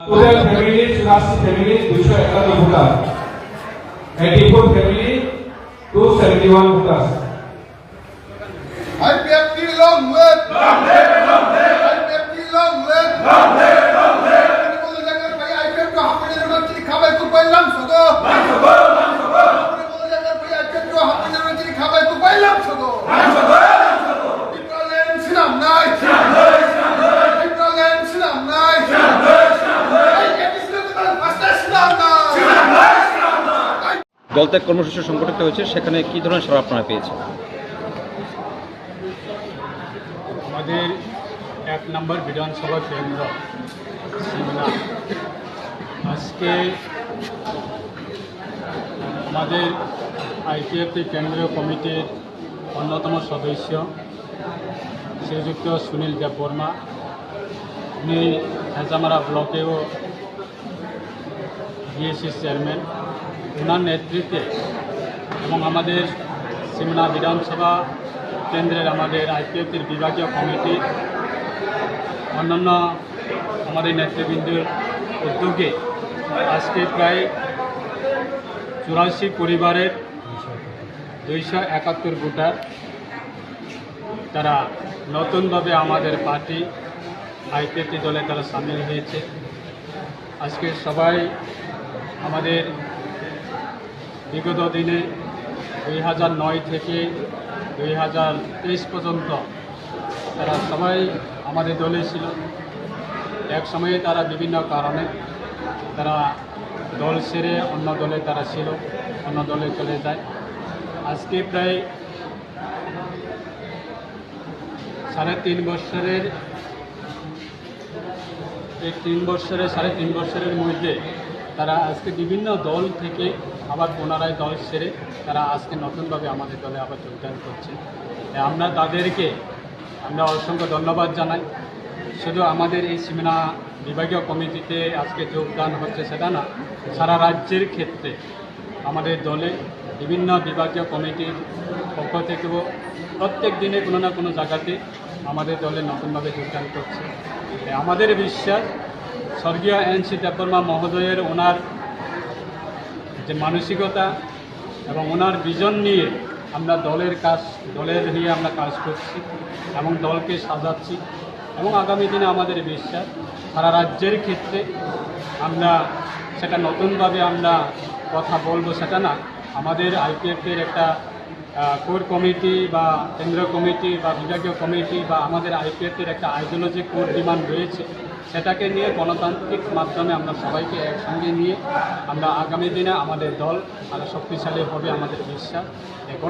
Total families, last family 211 voters. 84 family 271 voters. IPFT long live! Long live! দলত্যাগ কর্মসূচি সংগঠিত হয়েছে, সেখানে কি ধরনের সাড়া আপনারা পেয়েছেন? আমাদের এক নম্বর বিধানসভা কেন্দ্র, সিমলা। আজকে আমাদের আইপিএফটি কেন্দ্রীয় কমিটির অন্যতম সদস্য, শ্রীযুক্ত সুনীল দেববর্মা উনি হেজামারা ব্লকেও বিএসসি চেয়ারম্যান। ওনার নেতৃত্বে এবং আমাদের সিমলা বিধানসভা কেন্দ্রের আমাদের আইপিএফের বিভাগীয় কমিটি, অন্যান্য আমাদের নেতৃবৃন্দের উদ্যোগে আজকে প্রায় চুরাশি পরিবারের দুইশো একাত্তর ভোটার তারা নতুনভাবে আমাদের পার্টি আইপিএফটি দলে তারা সামিল হয়েছে। আজকে সবাই আমাদের বিগত দিনে দুই হাজার নয় থেকে দুই হাজার তেইশ পর্যন্ত তারা সবাই আমাদের দলে ছিল। এক সময়ে তারা বিভিন্ন কারণে তারা দল সেরে অন্য দলে তারা ছিল, অন্য দলে চলে যায়। আজকে প্রায় সাড়ে তিন বছরের এই তিন বছরের সাড়ে তিন বছরের মধ্যে তারা আজকে বিভিন্ন দল থেকে আবার পুনরায় দল সেরে তারা আজকে নতুনভাবে আমাদের দলে আবার যোগদান করছে। আমরা তাদেরকে, আমরা অসংখ্য ধন্যবাদ জানাই। শুধু আমাদের এই সিমনা বিভাগীয় কমিটিতে আজকে যোগদান হচ্ছে সেটা না, সারা রাজ্যের ক্ষেত্রে আমাদের দলে বিভিন্ন বিভাগীয় কমিটির পক্ষ থেকেও প্রত্যেক দিনে কোনো না কোনো জায়গাতে আমাদের দলে নতুনভাবে যোগদান করছে। আমাদের বিশ্বাস স্বর্গীয় এন সি দেববর্মা মহোদয়ের ওনার যে মানসিকতা এবং ওনার বিজন নিয়ে আমরা দলের কাজ, দলের নিয়ে আমরা কাজ করছি এবং দলকে সাজাচ্ছি এবং আগামী দিনে আমাদের বিশ্বাস, সারা রাজ্যের ক্ষেত্রে আমরা সেটা নতুনভাবে আমরা কথা বলব সেটা না, আমাদের আইপিএফের একটা কোর কমিটি বা কেন্দ্র কমিটি বা বিভাগীয় কমিটি বা আমাদের আইপিএফের একটা আইডিওলজি কোর ডিমান্ড রয়েছে। সেটাকে নিয়ে গণতান্ত্রিক মাধ্যমে আমরা সবাইকে একসঙ্গে নিয়ে আমরা আগামী দিনে আমাদের দল আরও শক্তিশালী হবে আমাদের বিশ্বাস।